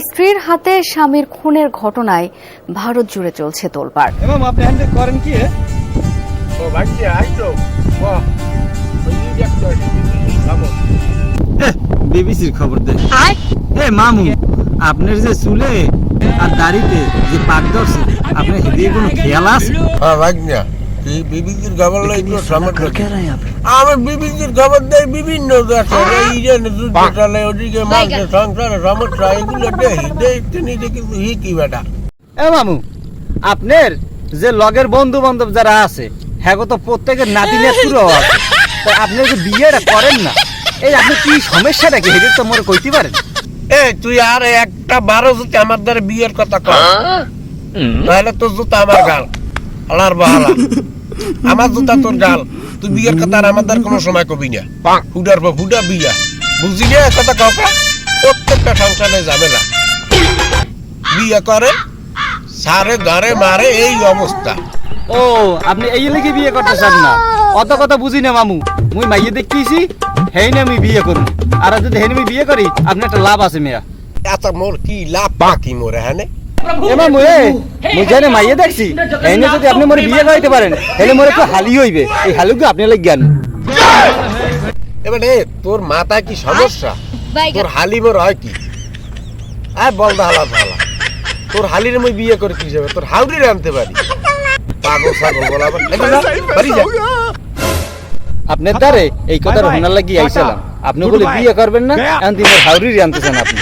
স্ত্রীর হাতে স্বামীর খুনের ঘটনায় ভারত জুড়ে চলছে তোলপাড়। করেন কি বিবিসির খবর দে। এ মামু আপনার যে চুলে আর দাড়িতে যে পাক ধরছে আপনার হেদিকে কোনো খেয়াল আছে? হ্যাঁ বিবিজির খবর লই তো সমস্যা কি? আমি বিবিজির খবর দেই বিভিন্ন দেশে। এই যে যুদ্ধ চলে ওদিকে মানুষের সংসারে সমস্যা এগুলো দেখি দেখতে নিতে কিন্তু হি কি বেটা এ মামু আপনার যে লগের বন্ধু বান্ধব যারা আছে হ্যাঁ তো প্রত্যেকের নাতিনে শুরু আছে। তা আপনি যে বিয়েটা করেন না এই আপনি কি সমস্যাটা কি? হেদিক তো মোরে কইতে পারেন। এই তুই আর একটা বারো যদি আমার দ্বারা বিয়ের কথা কর। তাহলে তোর জুতা আমার গাল। আলার বাহালা। আমার জুতা তোর গাল। তুই বিয়ের কথা আর আমার দ্বারা কোনো সময় কবি না। হুডার পর হুডা বিয়া। বুঝলি না কথা কাউকে প্রত্যেকটা সংসারে যাবে না বিয়ে করে সারে গারে মারে এই অবস্থা। ও আপনি এই লেগে বিয়ে করতে চান না? অত কথা বুঝি না মামু। মুই মাইয়ে দেখিছি হেই না আমি বিয়ে করুন আর যদি হেন আমি বিয়ে করি আপনার একটা লাভ আছে মেয়া। এত মোর কি লাভ বাকি মোরে হ্যাঁ এ মামু এ মুই জানে মাইয়ে দেখছি যদি আপনি মোরে বিয়ে করাইতে পারেন হেলে মোরে একটু হালি হইবে। এই হালুকে আপনি লাগে জ্ঞান। এবারে তোর মাথায় কি সমস্যা? তোর হালিমর হয় কি? আয় বল দা হালা হালা তোর হালির মই বিয়ে করে কি যাবে তোর হাউরির আনতে পারি। পাগল ছাগল বলা যা, বাড়ি যা। আপনার দ্বারে এই কথা হোনার লাগি আইছিলাম। আপনি বলে বিয়ে করবেন না এখন দিনের হাউরি আনতেছেন আপনি।